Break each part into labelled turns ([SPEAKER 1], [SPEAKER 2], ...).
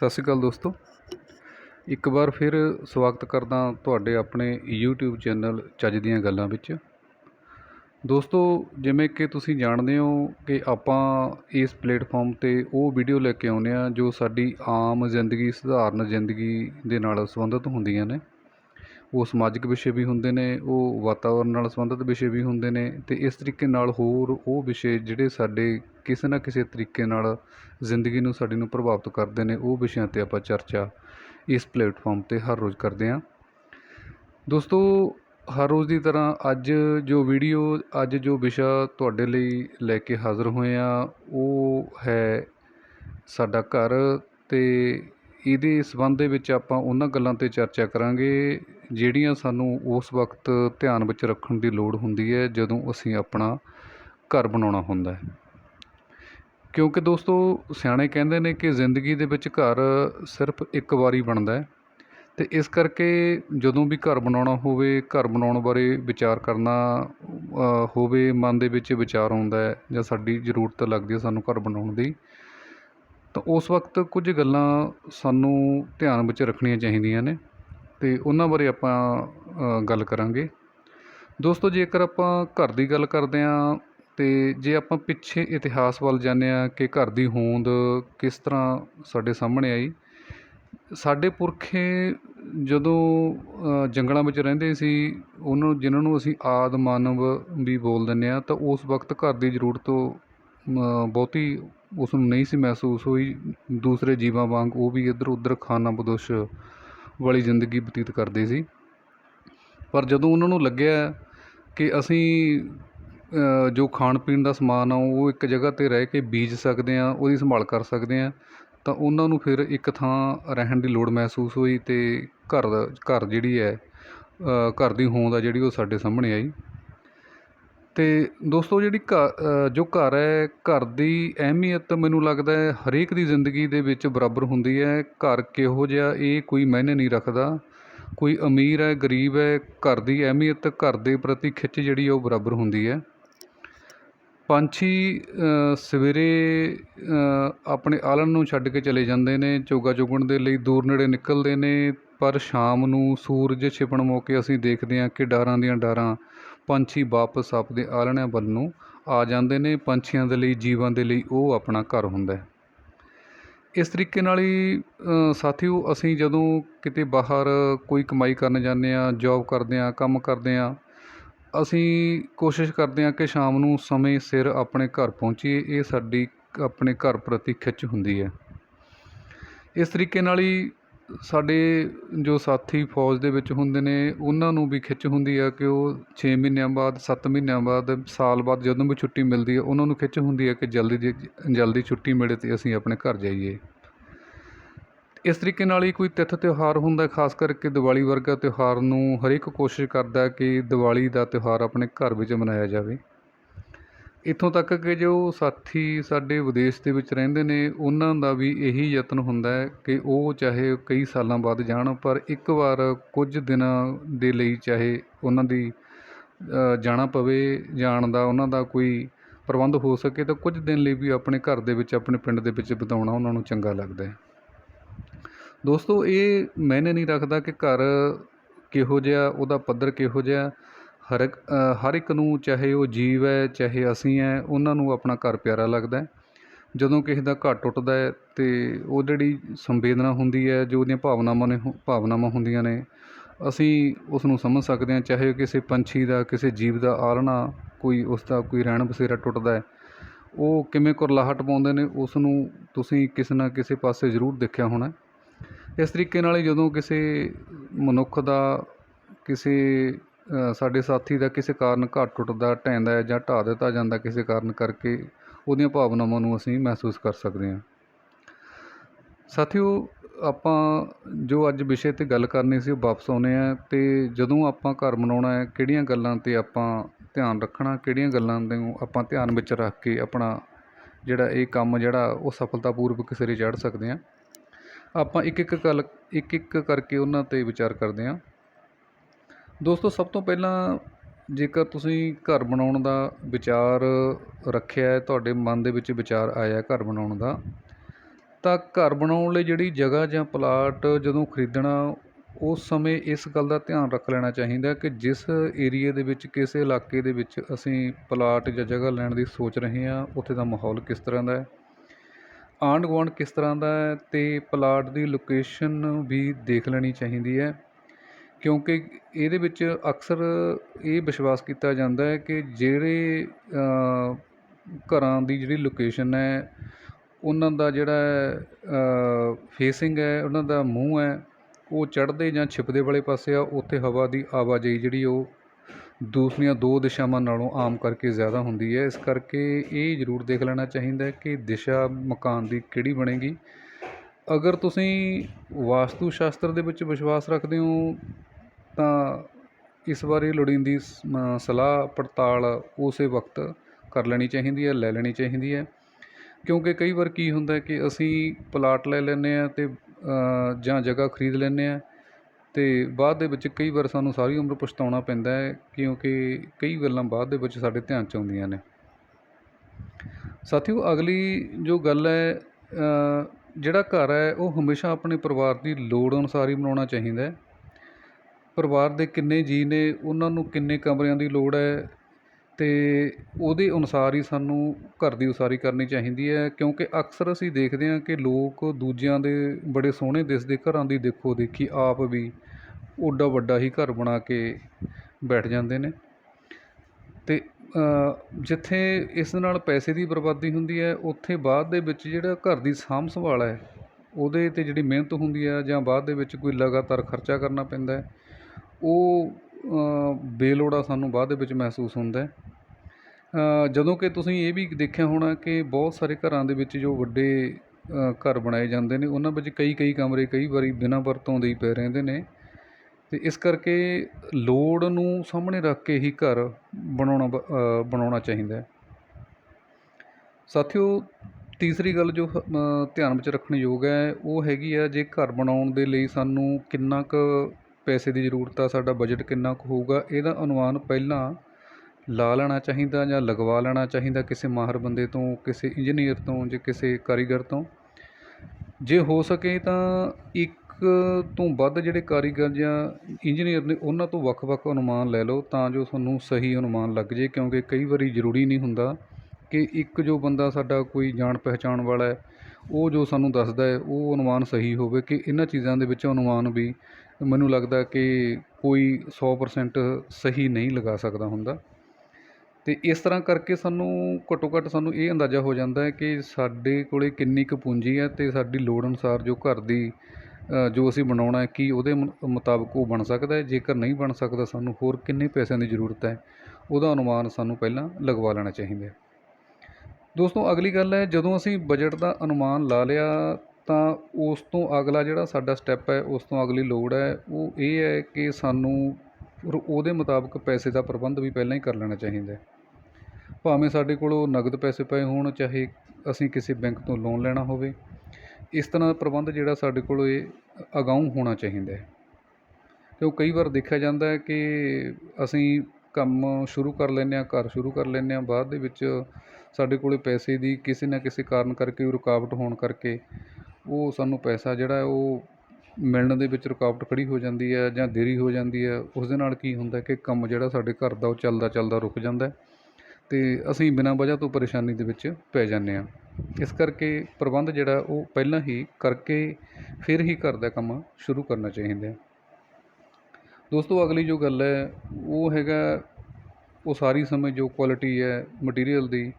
[SPEAKER 1] ਸਤਿ ਸ਼੍ਰੀ ਅਕਾਲ ਦੋਸਤੋ। ਇੱਕ ਵਾਰ ਫਿਰ ਸਵਾਗਤ ਕਰਦਾ ਤੁਹਾਡੇ ਆਪਣੇ YouTube ਚੈਨਲ ਚੱਜ ਦੀਆਂ ਗੱਲਾਂ ਵਿੱਚ। ਦੋਸਤੋ, ਜਿਵੇਂ ਕਿ ਤੁਸੀਂ ਜਾਣਦੇ ਹੋ ਕਿ ਆਪਾਂ ਇਸ ਪਲੇਟਫਾਰਮ ਤੇ ਉਹ ਵੀਡੀਓ ਲੈ ਕੇ ਆਉਂਦੇ ਆ ਜੋ ਸਾਡੀ ਆਮ ਜ਼ਿੰਦਗੀ, ਸਧਾਰਨ ਜ਼ਿੰਦਗੀ ਦੇ ਨਾਲ ਸੰਬੰਧਿਤ ਹੁੰਦੀਆਂ ਨੇ। ਉਹ ਸਮਾਜਿਕ ਵਿਸ਼ੇ ਵੀ ਹੁੰਦੇ ਨੇ, ਉਹ ਵਾਤਾਵਰਨ ਨਾਲ ਸੰਬੰਧਿਤ ਵਿਸ਼ੇ ਵੀ ਹੁੰਦੇ ਨੇ ਅਤੇ ਇਸ ਤਰੀਕੇ ਨਾਲ ਹੋਰ ਉਹ ਵਿਸ਼ੇ ਜਿਹੜੇ ਸਾਡੇ ਕਿਸੇ ਨਾ ਕਿਸੇ ਤਰੀਕੇ ਨਾਲ ਜ਼ਿੰਦਗੀ ਨੂੰ ਸਾਡੀ ਨੂੰ ਪ੍ਰਭਾਵਿਤ ਕਰਦੇ ਨੇ, ਉਹ ਵਿਸ਼ਿਆਂ ਤੇ ਆਪਾਂ ਚਰਚਾ ਇਸ ਪਲੇਟਫਾਰਮ ਤੇ ਹਰ ਰੋਜ਼ ਕਰਦੇ ਹਾਂ। ਦੋਸਤੋ, ਹਰ ਰੋਜ਼ ਦੀ ਤਰ੍ਹਾਂ ਅੱਜ ਜੋ ਵੀਡੀਓ, ਅੱਜ ਜੋ ਵਿਸ਼ਾ ਤੁਹਾਡੇ ਲਈ ਲੈ ਕੇ ਹਾਜ਼ਰ ਹੋਏ ਆ ਉਹ ਹੈ ਸਾਡਾ ਘਰ ਅਤੇ ਇਹਦੇ ਸੰਬੰਧ ਦੇ ਵਿੱਚ ਆਪਾਂ ਉਹਨਾਂ ਗੱਲਾਂ ਤੇ ਚਰਚਾ ਕਰਾਂਗੇ ਜਿਹੜੀਆਂ ਸਾਨੂੰ ਉਸ ਵਕਤ ਧਿਆਨ ਵਿੱਚ ਰੱਖਣ ਦੀ ਲੋੜ ਹੁੰਦੀ ਹੈ ਜਦੋਂ ਅਸੀਂ ਆਪਣਾ ਘਰ ਬਣਾਉਣਾ ਹੁੰਦਾ ਹੈ। ਕਿਉਂਕਿ ਦੋਸਤੋ, ਸਿਆਣੇ ਕਹਿੰਦੇ ਨੇ ਕਿ ਜ਼ਿੰਦਗੀ ਦੇ ਵਿੱਚ ਘਰ ਸਿਰਫ ਇੱਕ ਵਾਰੀ ਬਣਦਾ ਹੈ ਤੇ ਇਸ ਕਰਕੇ ਜਦੋਂ ਵੀ ਘਰ ਬਣਾਉਣਾ ਹੋਵੇ, ਘਰ ਬਣਾਉਣ ਬਾਰੇ ਵਿਚਾਰ ਕਰਨਾ ਹੋਵੇ, ਮਨ ਦੇ ਵਿੱਚ ਵਿਚਾਰ ਆਉਂਦਾ ਹੈ ਜਾਂ ਸਾਡੀ ਜ਼ਰੂਰਤ ਲੱਗਦੀ ਹੈ ਸਾਨੂੰ ਘਰ ਬਣਾਉਣ ਦੀ ਤਾਂ ਉਸ ਵਕਤ ਕੁਝ ਗੱਲਾਂ ਸਾਨੂੰ ਧਿਆਨ ਵਿੱਚ ਰੱਖਣੀਆਂ ਚਾਹੀਦੀਆਂ ਨੇ ਅਤੇ ਉਹਨਾਂ ਬਾਰੇ ਆਪਾਂ ਗੱਲ ਕਰਾਂਗੇ। ਦੋਸਤੋ, ਜੇਕਰ ਆਪਾਂ ਘਰ ਦੀ ਗੱਲ ਕਰਦੇ ਹਾਂ ਤੇ ਜੇ ਆਪਾਂ ਪਿੱਛੇ ਇਤਿਹਾਸ ਵੱਲ ਜਾਂਦੇ ਹਾਂ ਕਿ ਘਰ ਦੀ ਹੋਂਦ ਕਿਸ ਤਰ੍ਹਾਂ ਸਾਡੇ ਸਾਹਮਣੇ ਆਈ, ਸਾਡੇ ਪੁਰਖੇ ਜਦੋਂ ਜੰਗਲਾਂ ਵਿੱਚ ਰਹਿੰਦੇ ਸੀ, ਉਹਨਾਂ ਜਿਨ੍ਹਾਂ ਨੂੰ ਅਸੀਂ ਆਦਿ ਮਾਨਵ ਵੀ ਬੋਲ ਦਿੰਦੇ ਹਾਂ, ਤਾਂ ਉਸ ਵਕਤ ਘਰ ਦੀ ਜ਼ਰੂਰਤ ਤੋਂ ਬਹੁਤੀ ਉਸ ਨੂੰ ਨਹੀਂ ਸੀ ਮਹਿਸੂਸ ਹੋਈ। ਦੂਸਰੇ ਜੀਵਾਂ ਵਾਂਗ ਉਹ ਵੀ ਇੱਧਰ ਉੱਧਰ ਖਾਨਾ ਬਦੋਸ਼ ਵਾਲੀ ਜ਼ਿੰਦਗੀ ਬਤੀਤ ਕਰਦੇ ਸੀ। ਪਰ ਜਦੋਂ ਉਹਨਾਂ ਨੂੰ ਲੱਗਿਆ ਕਿ ਅਸੀਂ ਜੋ ਖਾਣ ਪੀਣ ਦਾ ਸਮਾਨ ਆ, ਉਹ ਇੱਕ ਜਗ੍ਹਾ 'ਤੇ ਰਹਿ ਕੇ ਬੀਜ ਸਕਦੇ ਹਾਂ ਉਹਦੀ ਸੰਭਾਲ ਕਰ ਸਕਦੇ ਹਾਂ ਤਾਂ ਉਹਨਾਂ ਨੂੰ ਫਿਰ ਇੱਕ ਥਾਂ ਰਹਿਣ ਦੀ ਲੋੜ ਮਹਿਸੂਸ ਹੋਈ ਤੇ ਘਰ ਦਾ, ਘਰ ਜਿਹੜੀ ਹੈ ਘਰ ਦੀ ਹੋਂਦ ਆ ਜਿਹੜੀ ਉਹ ਸਾਡੇ ਸਾਹਮਣੇ ਆਈ। ਅਤੇ ਦੋਸਤੋ ਜਿਹੜੀ ਘ ਜੋ ਘਰ ਹੈ, ਘਰ ਦੀ ਅਹਿਮੀਅਤ ਮੈਨੂੰ ਲੱਗਦਾ ਹੈ ਹਰੇਕ ਦੀ ਜ਼ਿੰਦਗੀ ਦੇ ਵਿੱਚ ਬਰਾਬਰ ਹੁੰਦੀ ਹੈ। ਘਰ ਕਿਹੋ ਜਿਹਾ, ਇਹ ਕੋਈ ਮਾਇਨੇ ਨਹੀਂ ਰੱਖਦਾ। ਕੋਈ ਅਮੀਰ ਹੈ, ਗਰੀਬ ਹੈ, ਘਰ ਦੀ ਅਹਿਮੀਅਤ, ਘਰ ਦੇ ਪ੍ਰਤੀ ਖਿੱਚ ਜਿਹੜੀ ਉਹ ਬਰਾਬਰ ਹੁੰਦੀ ਹੈ। ਪੰਛੀ ਸਵੇਰੇ ਆਪਣੇ ਆਲ੍ਹਣ ਨੂੰ ਛੱਡ ਕੇ ਚਲੇ ਜਾਂਦੇ ਨੇ, ਚੋਗਾ ਚੁਗਣ ਦੇ ਲਈ ਦੂਰ ਨੇੜੇ ਨਿਕਲਦੇ ਨੇ, ਪਰ ਸ਼ਾਮ ਨੂੰ ਸੂਰਜ ਛਿਪਣ ਮੌਕੇ ਅਸੀਂ ਦੇਖਦੇ ਹਾਂ ਕਿ ਡਾਰਾਂ ਦੀਆਂ ਡਾਰਾਂ ਪੰਛੀ ਵਾਪਸ ਆਪਦੇ ਆਲ੍ਹਣਿਆਂ ਵੱਲ ਨੂੰ ਆ ਜਾਂਦੇ ਨੇ, ਪੰਛੀਆਂ ਦੇ ਲਈ, ਜੀਵਾਂ ਦੇ ਲਈ ਉਹ ਆਪਣਾ ਘਰ ਹੁੰਦਾ ਹੈ। ਇਸ ਤਰੀਕੇ ਨਾਲ ਹੀ ਸਾਥੀਓ, ਅਸੀਂ ਜਦੋਂ ਕਿਤੇ ਬਾਹਰ ਕੋਈ ਕਮਾਈ ਕਰਨ ਜਾਂਦੇ ਹਾਂ ਜੋਬ ਕਰਦੇ ਹਾਂ, ਕੰਮ ਕਰਦੇ ਹਾਂ, ਅਸੀਂ ਕੋਸ਼ਿਸ਼ ਕਰਦੇ ਹਾਂ ਕਿ ਸ਼ਾਮ ਨੂੰ ਸਮੇਂ ਸਿਰ ਆਪਣੇ ਘਰ ਪਹੁੰਚੀਏ, ਇਹ ਸਾਡੀ ਆਪਣੇ ਘਰ ਪ੍ਰਤੀ ਖਿੱਚ ਹੁੰਦੀ ਹੈ। ਇਸ ਤਰੀਕੇ ਨਾਲ ਹੀ ਸਾਡੇ ਜੋ ਸਾਥੀ ਫੌਜ ਦੇ ਵਿੱਚ ਹੁੰਦੇ ਨੇ, ਉਹਨਾਂ ਨੂੰ ਵੀ ਖਿੱਚ ਹੁੰਦੀ ਆ ਕਿ ਉਹ ਛੇ ਮਹੀਨਿਆਂ ਬਾਅਦ, ਸੱਤ ਮਹੀਨਿਆਂ ਬਾਅਦ, ਸਾਲ ਬਾਅਦ ਜਦੋਂ ਵੀ ਛੁੱਟੀ ਮਿਲਦੀ ਹੈ ਉਹਨਾਂ ਨੂੰ ਖਿੱਚ ਹੁੰਦੀ ਹੈ ਕਿ ਜਲਦੀ ਦੀ ਜਲਦੀ ਛੁੱਟੀ ਮਿਲੇ ਅਤੇ ਅਸੀਂ ਆਪਣੇ ਘਰ ਜਾਈਏ। ਇਸ ਤਰੀਕੇ ਨਾਲ ਹੀ ਕੋਈ ਤਿੱਥ ਤਿਉਹਾਰ ਹੁੰਦਾ, ਖਾਸ ਕਰਕੇ ਦੀਵਾਲੀ ਵਰਗਾ ਤਿਉਹਾਰ ਨੂੰ ਹਰੇਕ ਕੋਸ਼ਿਸ਼ ਕਰਦਾ ਕਿ ਦੀਵਾਲੀ ਦਾ ਤਿਉਹਾਰ ਆਪਣੇ ਘਰ ਵਿੱਚ ਮਨਾਇਆ ਜਾਵੇ। ਇੱਥੋਂ ਤੱਕ ਕਿ ਜੋ ਸਾਥੀ ਸਾਡੇ ਵਿਦੇਸ਼ ਦੇ ਵਿੱਚ ਰਹਿੰਦੇ ਨੇ, ਉਹਨਾਂ ਦਾ ਵੀ ਇਹੀ ਯਤਨ ਹੁੰਦਾ ਹੈ ਕਿ ਉਹ ਚਾਹੇ ਕਈ ਸਾਲਾਂ ਬਾਅਦ ਜਾਣ, ਪਰ ਇੱਕ ਵਾਰ ਕੁਝ ਦਿਨਾਂ ਦੇ ਲਈ ਚਾਹੇ ਉਹਨਾਂ ਦੀ ਜਾਣਾ ਪਵੇ, ਜਾਣ ਦਾ ਉਹਨਾਂ ਦਾ ਕੋਈ ਪ੍ਰਬੰਧ ਹੋ ਸਕੇ, ਤਾਂ ਕੁਝ ਦਿਨ ਲਈ ਵੀ ਆਪਣੇ ਘਰ ਦੇ ਵਿੱਚ, ਆਪਣੇ ਪਿੰਡ ਦੇ ਵਿੱਚ ਬਿਤਾਉਣਾ ਉਹਨਾਂ ਨੂੰ ਚੰਗਾ ਲੱਗਦਾ ਹੈ। ਦੋਸਤੋ, ਇਹ ਮੈਨੇ ਨਹੀਂ ਰੱਖਦਾ ਕਿ ਘਰ ਕਿਹੋ ਜਿਹਾ, ਉਹਦਾ ਪੱਧਰ ਕਿਹੋ ਜਿਹਾ ਹਰ ਇੱਕ ਹਰ ਇੱਕ ਨੂੰ ਚਾਹੇ ਉਹ ਜੀਵ ਹੈ, ਚਾਹੇ ਅਸੀਂ ਹੈ, ਉਹਨਾਂ ਨੂੰ ਆਪਣਾ ਘਰ ਪਿਆਰਾ ਲੱਗਦਾ ਜਦੋਂ ਕਿਸੇ ਦਾ ਘਰ ਟੁੱਟਦਾ ਹੈ ਤੇ ਉਹ ਜਿਹੜੀ ਸੰਵੇਦਨਾ ਹੁੰਦੀ ਹੈ, ਜੋ ਉਹਦੀਆਂ ਭਾਵਨਾਵਾਂ ਨੇ ਭਾਵਨਾਵਾਂ ਹੁੰਦੀਆਂ ਨੇ, ਅਸੀਂ ਉਸ ਨੂੰ ਸਮਝ ਸਕਦੇ ਹਾਂ। ਚਾਹੇ ਕਿਸੇ ਪੰਛੀ ਦਾ, ਕਿਸੇ ਜੀਵ ਦਾ ਆਲ੍ਹਣਾ, ਕੋਈ ਉਸ ਦਾ ਕੋਈ ਰਹਿਣ ਬਸੇਰਾ ਟੁੱਟਦਾ ਹੈ, ਉਹ ਕਿਵੇਂ ਕੁਰਲਾਹਟ ਪਾਉਂਦੇ ਨੇ, ਉਸ ਨੂੰ ਤੁਸੀਂ ਕਿਸੇ ਨਾ ਕਿਸੇ ਪਾਸੇ ਜ਼ਰੂਰ ਦੇਖਿਆ ਹੋਣਾ ਇਸ ਤਰੀਕੇ ਨਾਲ ਜਦੋਂ ਕਿਸੇ ਮਨੁੱਖ ਦਾ, ਕਿਸੇ ਸਾਡੇ ਸਾਥੀ ਦਾ ਕਿਸੇ ਕਾਰਨ ਘਰ ਟੁੱਟਦਾ ਢਹਿੰਦਾ ਹੈ ਜਾਂ ਢਾਹ ਦਿੱਤਾ ਜਾਂਦਾ ਕਿਸੇ ਕਾਰਨ ਕਰਕੇ ਉਹਦੀਆਂ ਭਾਵਨਾਵਾਂ ਨੂੰ ਅਸੀਂ ਮਹਿਸੂਸ ਕਰ ਸਕਦੇ ਹਾਂ। ਸਾਥੀਓ, ਆਪਾਂ ਜੋ ਅੱਜ ਵਿਸ਼ੇ ਤੇ ਗੱਲ ਕਰਨੀ ਸੀ ਉਹ ਵਾਪਸ ਆਉਨੇ ਆ ਤੇ ਜਦੋਂ ਆਪਾਂ ਘਰ ਬਣਾਉਣਾ ਹੈ, ਕਿਹੜੀਆਂ ਗੱਲਾਂ ਤੇ ਆਪਾਂ ਧਿਆਨ ਰੱਖਣਾ, ਕਿਹੜੀਆਂ ਗੱਲਾਂ ਨੂੰ ਆਪਾਂ ਧਿਆਨ ਵਿੱਚ ਰੱਖ ਕੇ ਆਪਣਾ ਜਿਹੜਾ ਇਹ ਕੰਮ ਜਿਹੜਾ ਉਹ ਸਫਲਤਾਪੂਰਵਕ ਸਿਰੇ ਚੜ੍ਹ ਸਕਦੇ ਹਾਂ। ਆਪਾਂ ਇੱਕ ਇੱਕ ਗੱਲ, ਇੱਕ ਇੱਕ ਕਰਕੇ ਉਹਨਾਂ ਤੇ ਵਿਚਾਰ ਕਰਦੇ ਹਾਂ। ਦੋਸਤੋ, ਸਭ ਤੋਂ ਪਹਿਲਾਂ ਜੇਕਰ ਤੁਸੀਂ ਘਰ ਬਣਾਉਣ ਦਾ ਵਿਚਾਰ ਰੱਖਿਆ ਤੁਹਾਡੇ ਮਨ ਦੇ ਵਿੱਚ ਵਿਚਾਰ ਆਇਆ ਘਰ ਬਣਾਉਣ ਦਾ, ਤਾਂ ਘਰ ਬਣਾਉਣ ਲਈ ਜਿਹੜੀ ਜਗ੍ਹਾ ਜਾਂ ਪਲਾਟ ਜਦੋਂ ਖਰੀਦਣਾ, ਉਸ ਸਮੇਂ ਇਸ ਗੱਲ ਦਾ ਧਿਆਨ ਰੱਖ ਲੈਣਾ ਚਾਹੀਦਾ ਕਿ ਜਿਸ ਏਰੀਏ ਦੇ ਵਿੱਚ, ਕਿਸ ਇਲਾਕੇ ਦੇ ਵਿੱਚ ਅਸੀਂ ਪਲਾਟ ਜਾਂ ਜਗ੍ਹਾ ਲੈਣ ਦੀ ਸੋਚ ਰਹੇ ਹਾਂ, ਉੱਥੇ ਦਾ ਮਾਹੌਲ ਕਿਸ ਤਰ੍ਹਾਂ ਦਾ ਹੈ। ਆਂਢ ਗੁਆਂਢ ਕਿਸ ਤਰ੍ਹਾਂ ਦਾ ਹੈ ਅਤੇ ਪਲਾਟ ਦੀ ਲੋਕੇਸ਼ਨ ਵੀ ਦੇਖ ਲੈਣੀ ਚਾਹੀਦੀ ਹੈ। ਕਿਉਂਕਿ ਇਹਦੇ ਵਿੱਚ ਅਕਸਰ ਇਹ ਵਿਸ਼ਵਾਸ ਕੀਤਾ ਜਾਂਦਾ ਹੈ ਕਿ ਜਿਹੜੇ ਘਰਾਂ ਦੀ ਜਿਹੜੀ ਲੋਕੇਸ਼ਨ ਹੈ, ਉਹਨਾਂ ਦਾ ਜਿਹੜਾ ਫੇਸਿੰਗ ਹੈ, ਉਹਨਾਂ ਦਾ ਮੂੰਹ ਹੈ, ਉਹ ਚੜ੍ਹਦੇ ਜਾਂ ਛਿਪਦੇ ਵਾਲੇ ਪਾਸੇ ਆ, ਉੱਥੇ ਹਵਾ ਦੀ ਆਵਾਜਾਈ ਜਿਹੜੀ ਉਹ ਦੂਸਰੀਆਂ ਦੋ ਦਿਸ਼ਾਵਾਂ ਨਾਲੋਂ ਆਮ ਕਰਕੇ ਜ਼ਿਆਦਾ ਹੁੰਦੀ ਹੈ। ਇਸ ਕਰਕੇ ਇਹ ਜ਼ਰੂਰ ਦੇਖ ਲੈਣਾ ਚਾਹੀਦਾ ਹੈ ਕਿ ਦਿਸ਼ਾ ਮਕਾਨ ਦੀ ਕਿਹੜੀ ਬਣੇਗੀ। ਅਗਰ ਤੁਸੀਂ ਵਾਸਤੂ ਸ਼ਾਸਤਰ ਦੇ ਵਿੱਚ ਵਿਸ਼ਵਾਸ ਰੱਖਦੇ ਹੋ ਤਾਂ ਇਸ ਬਾਰੇ ਲੋੜੀਂਦੀ ਸ- ਸਲਾਹ ਪੜਤਾਲ ਉਸੇ ਵਕਤ ਕਰ ਲੈਣੀ ਚਾਹੀਦੀ ਹੈ, ਲੈ ਲੈਣੀ ਚਾਹੀਦੀ ਹੈ। ਕਿਉਂਕਿ ਕਈ ਵਾਰ ਕੀ ਹੁੰਦਾ ਕਿ ਅਸੀਂ ਪਲਾਟ ਲੈ ਲੈਂਦੇ ਹਾਂ ਅਤੇ ਜਾਂ ਜਗ੍ਹਾ ਖਰੀਦ ਲੈਂਦੇ ਹਾਂ ਅਤੇ ਬਾਅਦ ਦੇ ਵਿੱਚ ਕਈ ਵਾਰ ਸਾਨੂੰ ਸਾਰੀ ਉਮਰ ਪਛਤਾਉਣਾ ਪੈਂਦਾ ਹੈ, ਕਿਉਂਕਿ ਕਈ ਗੱਲਾਂ ਬਾਅਦ ਦੇ ਵਿੱਚ ਸਾਡੇ ਧਿਆਨ 'ਚ ਆਉਂਦੀਆਂ ਨੇ। ਸਾਥੀਓ, ਅਗਲੀ ਜੋ ਗੱਲ ਹੈ ਜਿਹੜਾ ਘਰ ਹੈ, ਉਹ ਹਮੇਸ਼ਾ ਆਪਣੇ ਪਰਿਵਾਰ ਦੀ ਲੋੜ ਅਨੁਸਾਰ ਹੀ ਬਣਾਉਣਾ ਚਾਹੀਦਾ ਹੈ। ਪਰਿਵਾਰ ਦੇ ਕਿੰਨੇ ਜੀਅ ਨੇ, ਉਹਨਾਂ ਨੂੰ ਕਿੰਨੇ ਕਮਰਿਆਂ ਦੀ ਲੋੜ ਹੈ ਅਤੇ ਉਹਦੇ ਅਨੁਸਾਰ ਹੀ ਸਾਨੂੰ ਘਰ ਦੀ ਉਸਾਰੀ ਕਰਨੀ ਚਾਹੀਦੀ ਹੈ ਕਿਉਂਕਿ ਅਕਸਰ ਅਸੀਂ ਦੇਖਦੇ ਹਾਂ ਕਿ ਲੋਕ ਦੂਜਿਆਂ ਦੇ ਬੜੇ ਸੋਹਣੇ ਦਿਸਦੇ ਘਰਾਂ ਦੀ ਦੇਖੋ ਦੇਖੀ ਆਪ ਵੀ ਉੱਡਾ ਵੱਡਾ ਹੀ ਘਰ ਬਣਾ ਕੇ ਬੈਠ ਜਾਂਦੇ ਨੇ। ਅਤੇ ਜਿੱਥੇ ਇਸ ਨਾਲ ਪੈਸੇ ਦੀ ਬਰਬਾਦੀ ਹੁੰਦੀ ਹੈ, ਉੱਥੇ ਬਾਅਦ ਦੇ ਵਿੱਚ ਜਿਹੜਾ ਘਰ ਦੀ ਸਾਂਭ ਸੰਭਾਲ ਹੈ, ਉਹਦੇ 'ਤੇ ਜਿਹੜੀ ਮਿਹਨਤ ਹੁੰਦੀ ਹੈ ਜਾਂ ਬਾਅਦ ਦੇ ਵਿੱਚ ਕੋਈ ਲਗਾਤਾਰ ਖਰਚਾ ਕਰਨਾ ਪੈਂਦਾ ਉਹ ਬੇਲੋੜਾ ਸਾਨੂੰ ਬਾਅਦ ਦੇ ਵਿੱਚ ਮਹਿਸੂਸ ਹੁੰਦਾ ਜਦੋਂ ਕਿ ਤੁਸੀਂ ਇਹ ਵੀ ਦੇਖਿਆ ਹੋਣਾ ਕਿ ਬਹੁਤ ਸਾਰੇ ਘਰਾਂ ਦੇ ਵਿੱਚ ਜੋ ਵੱਡੇ ਘਰ ਬਣਾਏ ਜਾਂਦੇ ਨੇ, ਉਹਨਾਂ ਵਿੱਚ ਕਈ ਕਈ ਕਮਰੇ ਕਈ ਵਾਰੀ ਬਿਨਾਂ ਵਰਤੋਂ ਦੇ ਹੀ ਪਏ ਰਹਿੰਦੇ ਨੇ। ਅਤੇ ਇਸ ਕਰਕੇ ਲੋੜ ਨੂੰ ਸਾਹਮਣੇ ਰੱਖ ਕੇ ਹੀ ਘਰ ਬਣਾਉਣਾ ਬ- ਬਣਾਉਣਾ ਚਾਹੀਦਾ ਹੈ। ਸਾਥੀਓ, ਤੀਸਰੀ ਗੱਲ ਜੋ ਧਿਆਨ ਵਿੱਚ ਰੱਖਣ ਯੋਗ ਹੈ, ਉਹ ਹੈਗੀ ਆ ਜੇ ਘਰ ਬਣਾਉਣ ਦੇ ਲਈ ਸਾਨੂੰ ਕਿੰਨਾ ਕੁ ਪੈਸੇ ਦੀ ਜ਼ਰੂਰਤ ਆ, ਸਾਡਾ ਬਜਟ ਕਿੰਨਾ ਕੁ ਹੋਊਗਾ, ਇਹਦਾ ਅਨੁਮਾਨ ਪਹਿਲਾਂ ਲਾ ਲੈਣਾ ਚਾਹੀਦਾ ਜਾਂ ਲਗਵਾ ਲੈਣਾ ਚਾਹੀਦਾ ਕਿਸੇ ਮਾਹਰ ਬੰਦੇ ਤੋਂ, ਕਿਸੇ ਇੰਜੀਨੀਅਰ ਤੋਂ ਜਾਂ ਕਿਸੇ ਕਾਰੀਗਰ ਤੋਂ। ਜੇ ਹੋ ਸਕੇ ਤਾਂ ਇੱਕ ਤੋਂ ਵੱਧ ਜਿਹੜੇ ਕਾਰੀਗਰ ਜਾਂ ਇੰਜੀਨੀਅਰ ਨੇ, ਉਹਨਾਂ ਤੋਂ ਵੱਖ-ਵੱਖ ਅਨੁਮਾਨ ਲੈ ਲਓ ਤਾਂ ਜੋ ਤੁਹਾਨੂੰ ਸਹੀ ਅਨੁਮਾਨ ਲੱਗ ਜੇ, ਕਿਉਂਕਿ ਕਈ ਵਾਰੀ ਜ਼ਰੂਰੀ ਨਹੀਂ ਹੁੰਦਾ ਕਿ ਇੱਕ ਜੋ ਬੰਦਾ ਸਾਡਾ ਕੋਈ ਜਾਣ ਪਹਿਚਾਣ ਵਾਲਾ ਹੈ, ਉਹ ਜੋ ਸਾਨੂੰ ਦੱਸਦਾ ਹੈ, ਉਹ ਅਨੁਮਾਨ ਸਹੀ ਹੋਵੇ ਕਿ ਇਹਨਾਂ ਚੀਜ਼ਾਂ ਦੇ ਵਿੱਚ ਅਨੁਮਾਨ ਵੀ ਮੈਨੂੰ ਲੱਗਦਾ ਕਿ ਕੋਈ 100% ਸਹੀ ਨਹੀਂ ਲਗਾ ਸਕਦਾ ਹੁੰਦਾ। ਅਤੇ ਇਸ ਤਰ੍ਹਾਂ ਕਰਕੇ ਸਾਨੂੰ ਘੱਟੋ ਘੱਟ ਸਾਨੂੰ ਇਹ ਅੰਦਾਜ਼ਾ ਹੋ ਜਾਂਦਾ ਹੈ ਕਿ ਸਾਡੇ ਕੋਲੇ ਕਿੰਨੀ ਕੁ ਪੂੰਜੀ ਹੈ ਅਤੇ ਸਾਡੀ ਲੋੜ ਅਨੁਸਾਰ ਜੋ ਘਰ ਦੀ ਜੋ ਅਸੀਂ ਬਣਾਉਣਾ ਹੈ, ਕੀ ਉਹਦੇ ਮੁ- ਮੁਤਾਬਕ ਉਹ ਬਣ ਸਕਦਾ ਹੈ। ਜੇਕਰ ਨਹੀਂ ਬਣ ਸਕਦਾ ਸਾਨੂੰ ਹੋਰ ਕਿੰਨੇ ਪੈਸਿਆਂ ਦੀ ਜ਼ਰੂਰਤ ਹੈ, ਉਹਦਾ ਅਨੁਮਾਨ ਸਾਨੂੰ ਪਹਿਲਾਂ ਲਗਵਾ ਲੈਣਾ ਚਾਹੀਦਾ ਹੈ। ਦੋਸਤੋ, ਅਗਲੀ ਗੱਲ ਹੈ ਜਦੋਂ ਅਸੀਂ ਬਜਟ ਦਾ ਅਨੁਮਾਨ ਲਾ ਲਿਆ ਤਾਂ ਉਸ ਤੋਂ ਅਗਲਾ ਜਿਹੜਾ ਸਾਡਾ ਸਟੈਪ ਹੈ, ਉਸ ਤੋਂ ਅਗਲੀ ਲੋੜ ਹੈ, ਉਹ ਇਹ ਹੈ ਕਿ ਸਾਨੂੰ ਉਹਦੇ ਮੁਤਾਬਕ ਪੈਸੇ ਦਾ ਪ੍ਰਬੰਧ ਵੀ ਪਹਿਲਾਂ ਹੀ ਕਰ ਲੈਣਾ ਚਾਹੀਦਾ ਭਾਵੇਂ ਸਾਡੇ ਕੋਲ ਉਹ ਨਗਦ ਪੈਸੇ ਪਏ ਹੋਣ, ਚਾਹੇ ਅਸੀਂ ਕਿਸੇ ਬੈਂਕ ਤੋਂ ਲੋਨ ਲੈਣਾ ਹੋਵੇ, ਇਸ ਤਰ੍ਹਾਂ ਦਾ ਪ੍ਰਬੰਧ ਜਿਹੜਾ ਸਾਡੇ ਕੋਲ ਇਹ ਅਗਾਊਂ ਹੋਣਾ ਚਾਹੀਦਾ ਹੈ। ਕਿਉਂ ਕਈ ਵਾਰ ਦੇਖਿਆ ਜਾਂਦਾ ਹੈ ਕਿ ਅਸੀਂ ਕੰਮ ਸ਼ੁਰੂ ਕਰ ਲੈਂਦੇ ਹਾਂ, ਘਰ ਸ਼ੁਰੂ ਕਰ ਲੈਂਦੇ ਹਾਂ, ਬਾਅਦ ਦੇ ਵਿੱਚ ਸਾਡੇ ਕੋਲ ਪੈਸੇ ਦੀ ਕਿਸੇ ਨਾ ਕਿਸੇ ਕਾਰਨ ਕਰਕੇ ਰੁਕਾਵਟ ਹੋਣ ਕਰਕੇ ਉਹ ਸਾਨੂੰ ਪੈਸਾ ਜਿਹੜਾ ਉਹ ਮਿਲਣ ਦੇ ਵਿੱਚ ਰੁਕਾਵਟ ਖੜ੍ਹੀ ਹੋ ਜਾਂਦੀ ਹੈ ਜਾਂ ਦੇਰੀ ਹੋ ਜਾਂਦੀ ਹੈ ਉਸ ਦੇ ਨਾਲ ਕੀ ਹੁੰਦਾ ਕਿ ਕੰਮ ਜਿਹੜਾ ਸਾਡੇ ਘਰ ਦਾ ਉਹ ਚੱਲਦਾ ਚੱਲਦਾ ਰੁਕ ਜਾਂਦਾ ਅਤੇ ਅਸੀਂ ਬਿਨਾਂ ਵਜ੍ਹਾ ਤੋਂ ਪਰੇਸ਼ਾਨੀ ਦੇ ਵਿੱਚ ਪੈ ਜਾਂਦੇ ਹਾਂ। ਇਸ ਕਰਕੇ ਪ੍ਰਬੰਧ ਜਿਹੜਾ ਉਹ ਪਹਿਲਾਂ ਹੀ ਕਰਕੇ ਫਿਰ ਹੀ ਘਰ ਦਾ ਕੰਮ ਸ਼ੁਰੂ ਕਰਨਾ ਚਾਹੀਦਾ ਹੈ। ਦੋਸਤੋ, ਅਗਲੀ ਜੋ ਗੱਲ ਹੈ, ਉਹ ਹੈਗਾ ਉਹ ਸਾਰੀ ਸਮੇਂ ਜੋ ਕੁਆਲਿਟੀ ਹੈ ਮਟੀਰੀਅਲ ਦੀ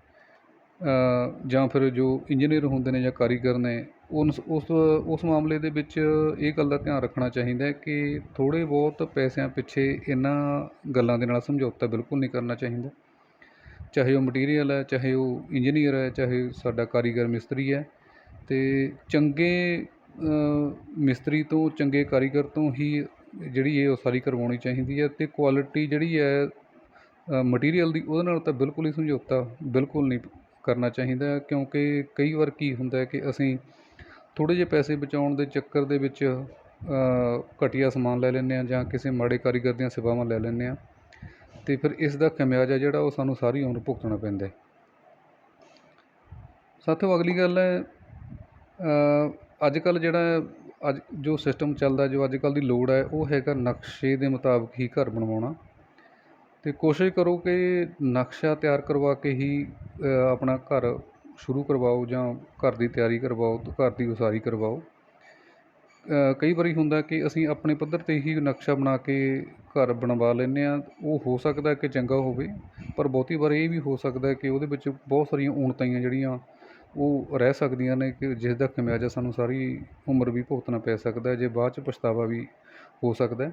[SPEAKER 1] ਜਾਂ ਫਿਰ ਜੋ ਇੰਜੀਨੀਅਰ ਹੁੰਦੇ ਨੇ ਜਾਂ ਕਾਰੀਗਰ ਨੇ ਉਸ ਉਸ ਉਸ ਮਾਮਲੇ ਦੇ ਵਿੱਚ ਇਹ ਗੱਲ ਦਾ ਧਿਆਨ ਰੱਖਣਾ ਚਾਹੀਦਾ ਹੈ ਕਿ ਥੋੜ੍ਹੇ ਬਹੁਤ ਪੈਸਿਆਂ ਪਿੱਛੇ ਇਹਨਾਂ ਗੱਲਾਂ ਦੇ ਨਾਲ ਸਮਝੌਤਾ ਬਿਲਕੁਲ ਨਹੀਂ ਕਰਨਾ ਚਾਹੀਦਾ। ਚਾਹੇ ਉਹ ਮਟੀਰੀਅਲ ਹੈ, ਚਾਹੇ ਉਹ ਇੰਜੀਨੀਅਰ ਹੈ, ਚਾਹੇ ਸਾਡਾ ਕਾਰੀਗਰ ਮਿਸਤਰੀ ਹੈ ਅਤੇ ਚੰਗੇ ਮਿਸਤਰੀ ਤੋਂ, ਚੰਗੇ ਕਾਰੀਗਰ ਤੋਂ ਹੀ ਜਿਹੜੀ ਇਹ ਉਸਾਰੀ ਕਰਵਾਉਣੀ ਚਾਹੀਦੀ ਹੈ ਅਤੇ ਕੁਆਲਿਟੀ ਜਿਹੜੀ ਹੈ ਮਟੀਰੀਅਲ ਦੀ ਉਹਦੇ ਨਾਲ ਤਾਂ ਬਿਲਕੁਲ ਹੀ ਸਮਝੌਤਾ ਬਿਲਕੁਲ ਨਹੀਂ ਕਰਨਾ ਚਾਹੀਦਾ ਕਿਉਂਕਿ ਕਈ ਵਾਰ ਕੀ ਹੁੰਦਾ ਕਿ ਅਸੀਂ ਥੋੜ੍ਹੇ ਜਿਹੇ ਪੈਸੇ ਬਚਾਉਣ ਦੇ ਚੱਕਰ ਦੇ ਵਿੱਚ ਘਟੀਆ ਸਮਾਨ ਲੈ ਲੈਂਦੇ ਹਾਂ ਜਾਂ ਕਿਸੇ ਮਾੜੇ ਕਾਰੀਗਰ ਦੀਆਂ ਸੇਵਾਵਾਂ ਲੈ ਲੈਂਦੇ ਹਾਂ। ਅਤੇ ਫਿਰ ਇਸ ਦਾ ਖਮਿਆਜਾ ਜਿਹੜਾ ਉਹ ਸਾਨੂੰ ਸਾਰੀ ਉਮਰ ਭੁਗਤਣਾ ਪੈਂਦਾ ਹੈ। ਸਾਥੀਓ ਅਗਲੀ ਗੱਲ ਹੈ ਅੱਜ ਕੱਲ੍ਹ ਜਿਹੜਾ ਅੱਜ ਜੋ ਸਿਸਟਮ ਚੱਲਦਾ, ਜੋ ਅੱਜ ਕੱਲ੍ਹ ਦੀ ਲੋੜ ਹੈ, ਉਹ ਹੈਗਾ ਨਕਸ਼ੇ ਦੇ ਮੁਤਾਬਕ ਹੀ ਘਰ ਬਣਵਾਉਣਾ। ਅਤੇ ਕੋਸ਼ਿਸ਼ ਕਰੋ ਕਿ ਨਕਸ਼ਾ ਤਿਆਰ ਕਰਵਾ ਕੇ ਹੀ ਆਪਣਾ ਘਰ ਸ਼ੁਰੂ ਕਰਵਾਓ ਜਾਂ ਘਰ ਦੀ ਤਿਆਰੀ ਕਰਵਾਓ, ਘਰ ਦੀ ਉਸਾਰੀ ਕਰਵਾਓ। ਕਈ ਵਾਰੀ ਹੁੰਦਾ ਕਿ ਅਸੀਂ ਆਪਣੇ ਪੱਧਰ 'ਤੇ ਹੀ ਨਕਸ਼ਾ ਬਣਾ ਕੇ ਘਰ ਬਣਵਾ ਲੈਂਦੇ ਹਾਂ। ਉਹ ਹੋ ਸਕਦਾ ਕਿ ਚੰਗਾ ਹੋਵੇ, ਪਰ ਬਹੁਤੀ ਵਾਰ ਇਹ ਵੀ ਹੋ ਸਕਦਾ ਕਿ ਉਹਦੇ ਵਿੱਚ ਬਹੁਤ ਸਾਰੀਆਂ ਊਣਤਾਈਆਂ ਜਿਹੜੀਆਂ ਉਹ ਰਹਿ ਸਕਦੀਆਂ ਨੇ ਕਿ ਜਿਸ ਦਾ ਖਮਿਆਜਾ ਸਾਨੂੰ ਸਾਰੀ ਉਮਰ ਵੀ ਭੁਗਤਣਾ ਪੈ ਸਕਦਾ ਜੇ ਬਾਅਦ 'ਚ ਪਛਤਾਵਾ ਵੀ ਹੋ ਸਕਦਾ ਹੈ।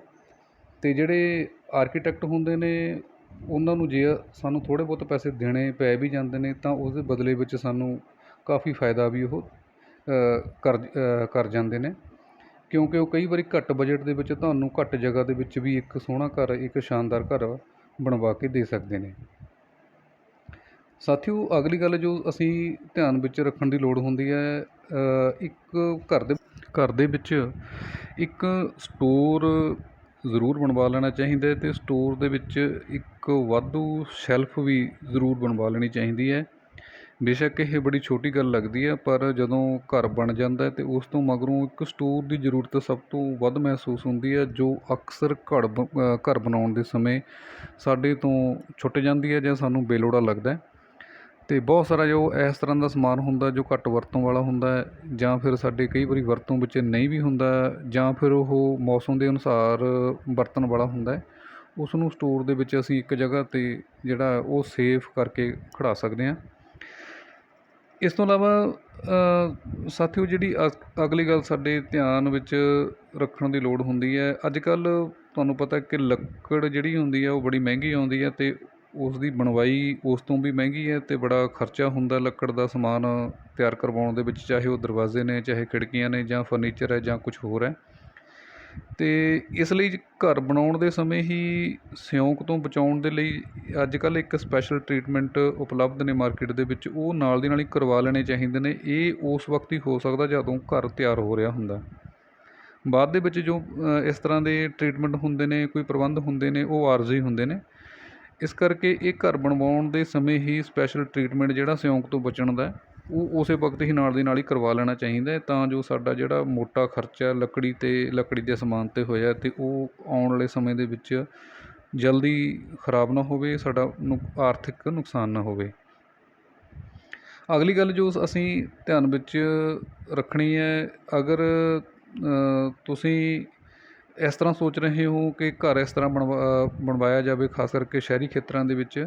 [SPEAKER 1] ਅਤੇ ਜਿਹੜੇ ਆਰਕੀਟੈਕਟ ਹੁੰਦੇ ਨੇ ਉਹਨਾਂ ਨੂੰ ਜੇ ਸਾਨੂੰ ਥੋੜ੍ਹੇ ਬਹੁਤ ਪੈਸੇ ਦੇਣੇ ਪੈ ਵੀ ਜਾਂਦੇ ਨੇ, ਤਾਂ ਉਸਦੇ ਬਦਲੇ ਵਿੱਚ ਸਾਨੂੰ ਕਾਫੀ ਫਾਇਦਾ ਵੀ ਉਹ ਕਰ ਕਰ ਜਾਂਦੇ ਨੇ। ਕਿਉਂਕਿ ਉਹ ਕਈ ਵਾਰੀ ਘੱਟ ਬਜਟ ਦੇ ਵਿੱਚ ਤੁਹਾਨੂੰ ਘੱਟ ਜਗ੍ਹਾ ਦੇ ਵਿੱਚ ਵੀ ਇੱਕ ਸੋਹਣਾ ਘਰ, ਇੱਕ ਸ਼ਾਨਦਾਰ ਘਰ ਬਣਵਾ ਕੇ ਦੇ ਸਕਦੇ ਨੇ। ਸਾਥੀਓ, ਅਗਲੀ ਗੱਲ ਜੋ ਅਸੀਂ ਧਿਆਨ ਵਿੱਚ ਰੱਖਣ ਦੀ ਲੋੜ ਹੁੰਦੀ ਹੈ ਇੱਕ ਘਰ ਦੇ ਘਰ ਦੇ ਵਿੱਚ ਇੱਕ ਸਟੋਰ ਜ਼ਰੂਰ ਬਣਵਾ ਲੈਣਾ ਚਾਹੀਦਾ ਅਤੇ ਸਟੋਰ ਦੇ ਵਿੱਚ ਇੱਕ ਵਾਧੂ ਸ਼ੈਲਫ ਵੀ ਜ਼ਰੂਰ ਬਣਵਾ ਲੈਣੀ ਚਾਹੀਦੀ ਹੈ। ਬੇਸ਼ੱਕ ਇਹ ਬੜੀ ਛੋਟੀ ਗੱਲ ਲੱਗਦੀ ਹੈ, ਪਰ ਜਦੋਂ ਘਰ ਬਣ ਜਾਂਦਾ ਹੈ ਅਤੇ ਉਸ ਤੋਂ ਮਗਰੋਂ ਇੱਕ ਸਟੋਰ ਦੀ ਜ਼ਰੂਰਤ ਸਭ ਤੋਂ ਵੱਧ ਮਹਿਸੂਸ ਹੁੰਦੀ ਹੈ, ਜੋ ਅਕਸਰ ਘੜ ਬ- ਘਰ ਬਣਾਉਣ ਦੇ ਸਮੇਂ ਸਾਡੇ ਤੋਂ ਛੁੱਟ ਜਾਂਦੀ ਹੈ ਜਾਂ ਸਾਨੂੰ ਬੇਲੋੜਾ ਲੱਗਦਾ ਅਤੇ ਬਹੁਤ ਸਾਰਾ ਜੋ ਇਸ ਤਰ੍ਹਾਂ ਦਾ ਸਮਾਨ ਹੁੰਦਾ ਜੋ ਘੱਟ ਵਰਤੋਂ ਵਾਲਾ ਹੁੰਦਾ ਜਾਂ ਫਿਰ ਸਾਡੇ ਕਈ ਵਾਰੀ ਵਰਤੋਂ ਵਿੱਚ ਨਹੀਂ ਵੀ ਹੁੰਦਾ ਜਾਂ ਫਿਰ ਉਹ ਮੌਸਮ ਦੇ ਅਨੁਸਾਰ ਵਰਤਣ ਵਾਲਾ ਹੁੰਦਾ ਉਸ ਨੂੰ ਸਟੋਰ ਦੇ ਵਿੱਚ ਅਸੀਂ ਇੱਕ ਜਗ੍ਹਾ 'ਤੇ ਜਿਹੜਾ ਉਹ ਸੇਫ ਕਰਕੇ ਖੜਾ ਸਕਦੇ ਹਾਂ। ਇਸ ਤੋਂ ਇਲਾਵਾ ਅ, ਸਾਥੀਓ ਜਿਹੜੀ ਅ ਅਗਲੀ ਗੱਲ ਸਾਡੇ ਧਿਆਨ ਵਿੱਚ ਰੱਖਣ ਦੀ ਲੋੜ ਹੁੰਦੀ ਹੈ ਅੱਜ ਕੱਲ੍ਹ ਤੁਹਾਨੂੰ ਪਤਾ ਕਿ ਲੱਕੜ ਜਿਹੜੀ ਹੁੰਦੀ ਹੈ ਉਹ ਬੜੀ ਮਹਿੰਗੀ ਆਉਂਦੀ ਹੈ ਅਤੇ ਉਸ ਦੀ ਬਣਵਾਈ ਉਸ ਤੋਂ ਵੀ ਮਹਿੰਗੀ ਹੈ ਅਤੇ ਬੜਾ ਖਰਚਾ ਹੁੰਦਾ ਲੱਕੜ ਦਾ ਸਮਾਨ ਤਿਆਰ ਕਰਵਾਉਣ ਦੇ ਵਿੱਚ, ਚਾਹੇ ਉਹ ਦਰਵਾਜ਼ੇ ਨੇ, ਚਾਹੇ ਖਿੜਕੀਆਂ ਨੇ, ਜਾਂ ਫਰਨੀਚਰ ਹੈ, ਜਾਂ ਕੁਛ ਹੋਰ ਹੈ। ਅਤੇ ਇਸ ਲਈ ਘਰ ਬਣਾਉਣ ਦੇ ਸਮੇਂ ਹੀ ਸਿਉਂਕ ਤੋਂ ਬਚਾਉਣ ਦੇ ਲਈ ਅੱਜ ਕੱਲ੍ਹ ਇੱਕ ਸਪੈਸ਼ਲ ਟਰੀਟਮੈਂਟ ਉਪਲਬਧ ਨੇ ਮਾਰਕੀਟ ਦੇ ਵਿੱਚ। ਉਹ ਨਾਲ ਦੀ ਨਾਲ ਹੀ ਕਰਵਾ ਲੈਣੇ ਚਾਹੀਦੇ ਨੇ। ਇਹ ਉਸ ਵਕਤ ਹੀ ਹੋ ਸਕਦਾ ਜਦੋਂ ਘਰ ਤਿਆਰ ਹੋ ਰਿਹਾ ਹੁੰਦਾ। ਬਾਅਦ ਦੇ ਵਿੱਚ ਜੋ ਇਸ ਤਰ੍ਹਾਂ ਦੇ ਟਰੀਟਮੈਂਟ ਹੁੰਦੇ ਨੇ, ਕੋਈ ਪ੍ਰਬੰਧ ਹੁੰਦੇ ਨੇ, ਉਹ ਆਰਜ਼ੀ ਹੁੰਦੇ ਨੇ। ਇਸ ਕਰਕੇ ਇਹ ਘਰ ਬਣਵਾਉਣ ਦੇ ਸਮੇਂ ਹੀ ਸਪੈਸ਼ਲ ਟਰੀਟਮੈਂਟ ਜਿਹੜਾ ਸਿਉਂਕ ਤੋਂ ਬਚਣ ਦਾ ਉਹ ਉਸੇ ਵਕਤ ਹੀ ਨਾਲ ਦੀ ਨਾਲ ਹੀ ਕਰਵਾ ਲੈਣਾ ਚਾਹੀਦਾ ਤਾਂ ਜੋ ਸਾਡਾ ਜਿਹੜਾ ਮੋਟਾ ਖਰਚਾ ਲੱਕੜੀ ਤੇ, ਲੱਕੜੀ ਦੇ ਸਮਾਨ ਤੇ ਹੋਇਆ ਅਤੇ ਉਹ ਆਉਣ ਵਾਲੇ ਸਮੇਂ ਦੇ ਵਿੱਚ ਜਲਦੀ ਖਰਾਬ ਨਾ ਹੋਵੇ, ਸਾਡਾ ਨੁਕ, ਆਰਥਿਕ ਨੁਕਸਾਨ ਨਾ ਹੋਵੇ। ਅਗਲੀ ਗੱਲ ਜੋ ਅਸੀਂ ਧਿਆਨ ਵਿੱਚ ਰੱਖਣੀ ਹੈ, ਅਗਰ ਤੁਸੀਂ ਇਸ ਤਰ੍ਹਾਂ ਸੋਚ ਰਹੇ ਹੋ ਕਿ ਘਰ ਇਸ ਤਰ੍ਹਾਂ ਬਣਵਾ ਬਣਵਾਇਆ ਜਾਵੇ, ਖਾਸ ਕਰਕੇ ਸ਼ਹਿਰੀ ਖੇਤਰਾਂ ਦੇ ਵਿੱਚ,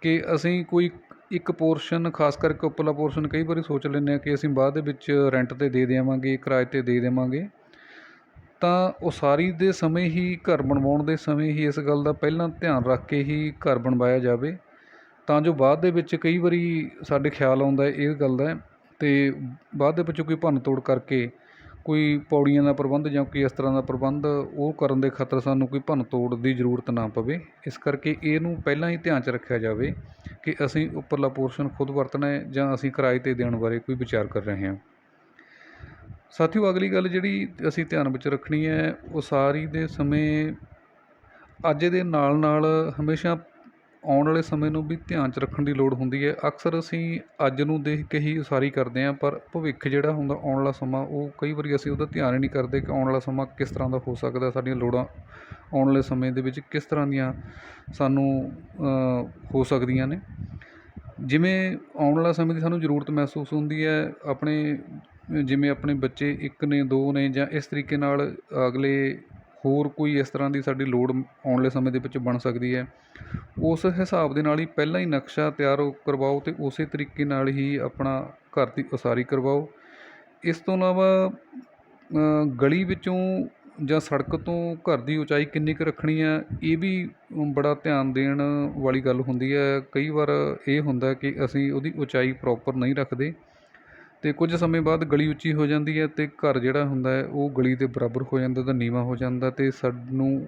[SPEAKER 1] ਕਿ ਅਸੀਂ ਕੋਈ ਇੱਕ ਪੋਰਸ਼ਨ, ਖਾਸ ਕਰਕੇ ਉੱਪਰਲਾ ਪੋਰਸ਼ਨ ਕਈ ਵਾਰੀ ਸੋਚ ਲੈਂਦੇ ਹਾਂ ਕਿ ਅਸੀਂ ਬਾਅਦ ਦੇ ਵਿੱਚ ਰੈਂਟ 'ਤੇ ਦੇ ਦੇਵਾਂਗੇ, ਕਿਰਾਏ 'ਤੇ ਦੇ ਦੇਵਾਂਗੇ। ਤਾਂ ਉਸਾਰੀ ਦੇ ਸਮੇਂ ਹੀ ਘਰ ਬਣਵਾਉਣ ਦੇ ਸਮੇਂ ਹੀ ਇਸ ਗੱਲ ਦਾ ਪਹਿਲਾਂ ਧਿਆਨ ਰੱਖ ਕੇ ਹੀ ਘਰ ਬਣਵਾਇਆ ਜਾਵੇ। ਤਾਂ ਜੋ ਬਾਅਦ ਦੇ ਵਿੱਚ ਕਈ ਵਾਰੀ ਸਾਡੇ ਖਿਆਲ ਆਉਂਦਾ ਇਹ ਗੱਲ ਦਾ ਅਤੇ ਬਾਅਦ ਦੇ ਵਿੱਚ ਕੋਈ ਭੰਨ ਤੋੜ ਕਰਕੇ ਕੋਈ ਪੌੜੀਆਂ ਦਾ ਪ੍ਰਬੰਧ ਜਾਂ ਕੋਈ ਇਸ ਤਰ੍ਹਾਂ ਦਾ ਪ੍ਰਬੰਧ ਉਹ ਕਰਨ ਦੇ ਖਾਤਰ ਸਾਨੂੰ ਕੋਈ ਭੰਨ ਤੋੜ ਦੀ ਜ਼ਰੂਰਤ ਨਾ ਪਵੇ। ਇਸ ਕਰਕੇ ਇਹਨੂੰ ਪਹਿਲਾਂ ਹੀ ਧਿਆਨ 'ਚ ਰੱਖਿਆ ਜਾਵੇ ਕਿ ਅਸੀਂ ਉੱਪਰਲਾ ਪੋਰਸ਼ਨ ਖੁਦ ਵਰਤਣਾ ਹੈ ਜਾਂ ਅਸੀਂ ਕਿਰਾਏ 'ਤੇ ਦੇਣ ਬਾਰੇ ਕੋਈ ਵਿਚਾਰ ਕਰ ਰਹੇ ਹਾਂ। ਸਾਥੀਓ, ਅਗਲੀ ਗੱਲ ਜਿਹੜੀ ਅਸੀਂ ਧਿਆਨ ਵਿੱਚ ਰੱਖਣੀ ਹੈ ਉਸਾਰੀ ਦੇ ਸਮੇਂ ਅੱਜ ਦੇ ਨਾਲ ਨਾਲ ਹਮੇਸ਼ਾ ਆਉਣ ਵਾਲੇ ਸਮੇਂ ਨੂੰ ਵੀ ਧਿਆਨ 'ਚ ਰੱਖਣ ਦੀ ਲੋੜ ਹੁੰਦੀ ਹੈ। ਅਕਸਰ ਅਸੀਂ ਅੱਜ ਨੂੰ ਦੇਖ ਕੇ ਹੀ ਉਸਾਰੀ ਕਰਦੇ ਹਾਂ, ਪਰ ਭਵਿੱਖ ਜਿਹੜਾ ਹੁੰਦਾ ਆਉਣ ਵਾਲਾ ਸਮਾਂ, ਉਹ ਕਈ ਵਾਰੀ ਅਸੀਂ ਉਹਦਾ ਧਿਆਨ ਹੀ ਨਹੀਂ ਕਰਦੇ ਕਿ ਆਉਣ ਵਾਲਾ ਸਮਾਂ ਕਿਸ ਤਰ੍ਹਾਂ ਦਾ ਹੋ ਸਕਦਾ, ਸਾਡੀਆਂ ਲੋੜਾਂ ਆਉਣ ਵਾਲੇ ਸਮੇਂ ਦੇ ਵਿੱਚ ਕਿਸ ਤਰ੍ਹਾਂ ਦੀਆਂ ਸਾਨੂੰ ਹੋ ਸਕਦੀਆਂ ਨੇ। ਜਿਵੇਂ ਆਉਣ ਵਾਲਾ ਸਮੇਂ ਦੀ ਸਾਨੂੰ ਜ਼ਰੂਰਤ ਮਹਿਸੂਸ ਹੁੰਦੀ ਹੈ, ਆਪਣੇ, ਜਿਵੇਂ ਆਪਣੇ ਬੱਚੇ ਇੱਕ ਨੇ, ਦੋ ਨੇ ਜਾਂ ਇਸ ਤਰੀਕੇ ਨਾਲ ਅਗਲੇ ਹੋਰ ਕੋਈ ਇਸ ਤਰ੍ਹਾਂ ਦੀ ਸਾਡੀ ਲੋੜ ਆਉਣ ਵਾਲੇ ਸਮੇਂ ਦੇ ਵਿੱਚ ਬਣ ਸਕਦੀ ਹੈ? ਉਸ ਹਿਸਾਬ ਦੇ ਨਾਲ ਹੀ ਪਹਿਲਾਂ ਹੀ ਨਕਸ਼ਾ ਤਿਆਰ ਕਰਵਾਓ ਅਤੇ ਉਸੇ ਤਰੀਕੇ ਨਾਲ ਹੀ ਆਪਣਾ ਘਰ ਦੀ ਉਸਾਰੀ ਕਰਵਾਓ। ਇਸ ਤੋਂ ਇਲਾਵਾ ਗਲੀ ਵਿੱਚੋਂ ਜਾਂ ਸੜਕ ਤੋਂ ਘਰ ਦੀ ਉਚਾਈ ਕਿੰਨੀ ਕੁ ਰੱਖਣੀ ਹੈ, ਇਹ ਵੀ ਬੜਾ ਧਿਆਨ ਦੇਣ ਵਾਲੀ ਗੱਲ ਹੁੰਦੀ ਹੈ। ਕਈ ਵਾਰ ਇਹ ਹੁੰਦਾ ਕਿ ਅਸੀਂ ਉਹਦੀ ਉਚਾਈ ਪ੍ਰੋਪਰ ਨਹੀਂ ਰੱਖਦੇ। ਅਤੇ ਕੁਝ ਸਮੇਂ ਬਾਅਦ ਗਲੀ ਉੱਚੀ ਹੋ ਜਾਂਦੀ ਹੈ ਅਤੇ ਘਰ ਜਿਹੜਾ ਹੁੰਦਾ ਹੈ, ਉਹ ਗਲੀ ਦੇ ਬਰਾਬਰ ਹੋ ਜਾਂਦਾ ਤਾਂ ਨੀਵਾਂ ਹੋ ਜਾਂਦਾ ਅਤੇ ਸਾਨੂੰ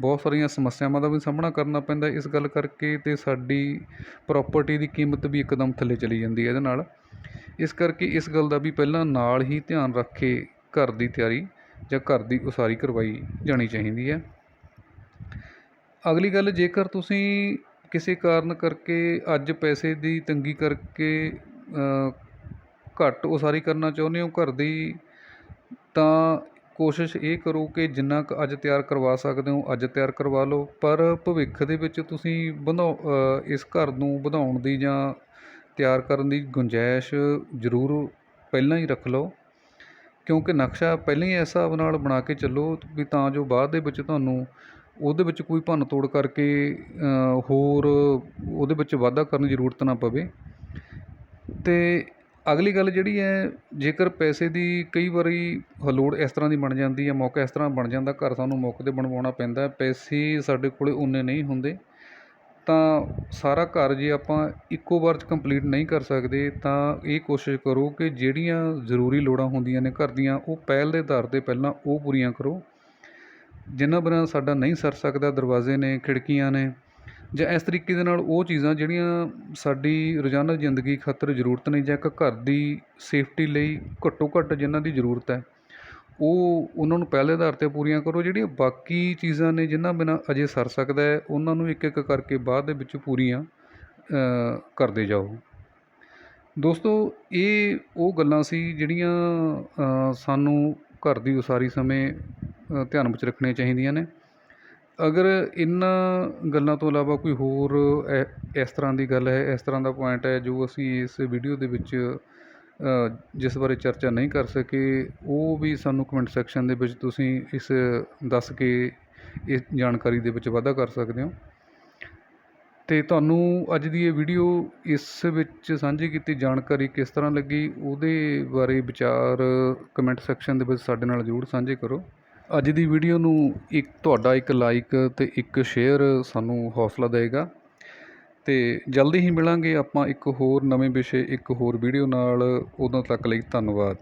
[SPEAKER 1] ਬਹੁਤ ਸਾਰੀਆਂ ਸਮੱਸਿਆਵਾਂ ਦਾ ਵੀ ਸਾਹਮਣਾ ਕਰਨਾ ਪੈਂਦਾ ਇਸ ਗੱਲ ਕਰਕੇ ਅਤੇ ਸਾਡੀ ਪ੍ਰੋਪਰਟੀ ਦੀ ਕੀਮਤ ਵੀ ਇੱਕਦਮ ਥੱਲੇ ਚਲੀ ਜਾਂਦੀ ਹੈ ਇਹਦੇ ਨਾਲ। ਇਸ ਕਰਕੇ ਇਸ ਗੱਲ ਦਾ ਵੀ ਪਹਿਲਾਂ ਨਾਲ ਹੀ ਧਿਆਨ ਰੱਖ ਕੇ ਘਰ ਦੀ ਤਿਆਰੀ ਜਾਂ ਘਰ ਦੀ ਉਸਾਰੀ ਕਰਵਾਈ ਜਾਣੀ ਚਾਹੀਦੀ ਹੈ। ਅਗਲੀ ਗੱਲ, ਜੇਕਰ ਤੁਸੀਂ ਕਿਸੇ ਕਾਰਨ ਕਰਕੇ ਅੱਜ ਪੈਸੇ ਦੀ ਤੰਗੀ ਕਰਕੇ ਘੱਟ ਉਸਾਰੀ ਕਰਨਾ ਚਾਹੁੰਦੇ ਹੋ ਘਰ ਦੀ, ਤਾਂ ਕੋਸ਼ਿਸ਼ ਇਹ ਕਰੋ ਕਿ ਜਿੰਨਾ ਕੁ ਅੱਜ ਤਿਆਰ ਕਰਵਾ ਸਕਦੇ ਹੋ, ਅੱਜ ਤਿਆਰ ਕਰਵਾ ਲਓ। ਪਰ ਭਵਿੱਖ ਦੇ ਵਿੱਚ ਤੁਸੀਂ ਬਣਾਓ ਇਸ ਘਰ ਨੂੰ ਵਧਾਉਣ ਦੀ ਜਾਂ ਤਿਆਰ ਕਰਨ ਦੀ ਗੁੰਜਾਇਸ਼ ਜ਼ਰੂਰ ਪਹਿਲਾਂ ਹੀ ਰੱਖ ਲਓ। ਕਿਉਂਕਿ ਨਕਸ਼ਾ ਪਹਿਲਾਂ ਹੀ ਇਸ ਹਿਸਾਬ ਨਾਲ ਬਣਾ ਕੇ ਚੱਲੋ ਵੀ ਤਾਂ ਜੋ ਬਾਅਦ ਦੇ ਵਿੱਚ ਤੁਹਾਨੂੰ ਉਹਦੇ ਵਿੱਚ ਕੋਈ ਭੰਨ ਤੋੜ ਕਰਕੇ ਹੋਰ ਉਹਦੇ ਵਿੱਚ ਵਾਧਾ ਕਰਨ ਦੀ ਜ਼ਰੂਰਤ ਨਾ ਪਵੇ। ਅਤੇ ਅਗਲੀ ਗੱਲ ਜਿਹੜੀ ਹੈ, ਜੇਕਰ ਪੈਸੇ ਦੀ ਕਈ ਵਾਰੀ ਲੋੜ ਇਸ ਤਰ੍ਹਾਂ ਦੀ ਬਣ ਜਾਂਦੀ ਹੈ, ਮੌਕਾ ਇਸ ਤਰ੍ਹਾਂ ਬਣ ਜਾਂਦਾ, ਘਰ ਸਾਨੂੰ ਮੌਕੇ 'ਤੇ ਬਣਵਾਉਣਾ ਪੈਂਦਾ ਪੈਸੇ ਸਾਡੇ ਕੋਲ ਉਨੇ ਨਹੀਂ ਹੁੰਦੇ, ਤਾਂ ਸਾਰਾ ਘਰ ਜੇ ਆਪਾਂ ਇੱਕੋ ਵਾਰ 'ਚ ਕੰਪਲੀਟ ਨਹੀਂ ਕਰ ਸਕਦੇ, ਤਾਂ ਇਹ ਕੋਸ਼ਿਸ਼ ਕਰੋ ਕਿ ਜਿਹੜੀਆਂ ਜ਼ਰੂਰੀ ਲੋੜਾਂ ਹੁੰਦੀਆਂ ਨੇ ਘਰ ਦੀਆਂ, ਉਹ ਪਹਿਲ ਦੇ ਆਧਾਰ 'ਤੇ ਪਹਿਲਾਂ ਉਹ ਪੂਰੀਆਂ ਕਰੋ ਜਿਨ੍ਹਾਂ ਬਿਨਾਂ ਸਾਡਾ ਨਹੀਂ ਸਰ ਸਕਦਾ, ਦਰਵਾਜ਼ੇ ਨੇ, ਖਿੜਕੀਆਂ ਨੇ ਜਾਂ ਇਸ ਤਰੀਕੇ ਦੇ ਨਾਲ ਉਹ ਚੀਜ਼ਾਂ ਜਿਹੜੀਆਂ ਸਾਡੀ ਰੋਜ਼ਾਨਾ ਜ਼ਿੰਦਗੀ ਖਾਤਰ ਜ਼ਰੂਰਤ ਨੇ ਜਾਂ ਇੱਕ ਘਰ ਦੀ ਸੇਫਟੀ ਲਈ ਘੱਟੋ ਘੱਟ ਜਿਨ੍ਹਾਂ ਦੀ ਜ਼ਰੂਰਤ ਹੈ, ਉਹ ਉਹਨਾਂ ਨੂੰ ਪਹਿਲੇ ਆਧਾਰ 'ਤੇ ਪੂਰੀਆਂ ਕਰੋ। ਜਿਹੜੀਆਂ ਬਾਕੀ ਚੀਜ਼ਾਂ ਨੇ ਜਿਨ੍ਹਾਂ ਬਿਨਾਂ ਅਜੇ ਸਰ ਸਕਦਾ ਹੈ, ਉਹਨਾਂ ਨੂੰ ਇੱਕ ਇੱਕ ਕਰਕੇ ਬਾਅਦ ਦੇ ਵਿੱਚ ਪੂਰੀਆਂ ਕਰਦੇ ਜਾਓ। ਦੋਸਤੋ, ਇਹ ਉਹ ਗੱਲਾਂ ਸੀ ਜਿਹੜੀਆਂ ਸਾਨੂੰ ਘਰ ਦੀ ਉਸਾਰੀ ਸਮੇਂ ਧਿਆਨ ਵਿੱਚ ਰੱਖਣੀਆਂ ਚਾਹੀਦੀਆਂ ਨੇ। ਅਗਰ ਇਹਨਾਂ ਗੱਲਾਂ ਤੋਂ ਇਲਾਵਾ ਕੋਈ ਹੋਰ, ਐ- ਇਸ ਤਰ੍ਹਾਂ ਦੀ ਗੱਲ ਹੈ, ਇਸ ਤਰ੍ਹਾਂ ਦਾ ਪੁਆਇੰਟ ਹੈ ਜੋ ਅਸੀਂ ਇਸ ਵੀਡੀਓ ਦੇ ਵਿੱਚ ਜਿਸ ਬਾਰੇ ਚਰਚਾ ਨਹੀਂ ਕਰ ਸਕੇ, ਉਹ ਵੀ ਸਾਨੂੰ ਕਮੈਂਟ ਸੈਕਸ਼ਨ ਦੇ ਵਿੱਚ ਤੁਸੀਂ ਇਸ ਦੱਸ ਕੇ ਇਸ ਜਾਣਕਾਰੀ ਦੇ ਵਿੱਚ ਵਾਧਾ ਕਰ ਸਕਦੇ ਹੋ। ਅਤੇ ਤੁਹਾਨੂੰ ਅੱਜ ਦੀ ਇਹ ਵੀਡੀਓ ਇਸ ਵਿੱਚ ਸਾਂਝੀ ਕੀਤੀ ਜਾਣਕਾਰੀ ਕਿਸ ਤਰ੍ਹਾਂ ਲੱਗੀ, ਉਹਦੇ ਬਾਰੇ ਵਿਚਾਰ ਕਮੈਂਟ ਸੈਕਸ਼ਨ ਦੇ ਵਿੱਚ ਸਾਡੇ ਨਾਲ ਜ਼ਰੂਰ ਸਾਂਝੇ ਕਰੋ। ਅੱਜ ਦੀ ਵੀਡੀਓ ਨੂੰ ਇੱਕ ਤੁਹਾਡਾ ਇੱਕ ਲਾਈਕ ਅਤੇ ਇੱਕ ਸ਼ੇਅਰ ਸਾਨੂੰ ਹੌਸਲਾ ਦੇਵੇਗਾ। ਅਤੇ ਜਲਦੀ ਹੀ ਮਿਲਾਂਗੇ ਆਪਾਂ ਇੱਕ ਹੋਰ ਨਵੇਂ ਵਿਸ਼ੇ, ਇੱਕ ਹੋਰ ਵੀਡੀਓ ਨਾਲ। ਉਦੋਂ ਤੱਕ ਲਈ ਧੰਨਵਾਦ।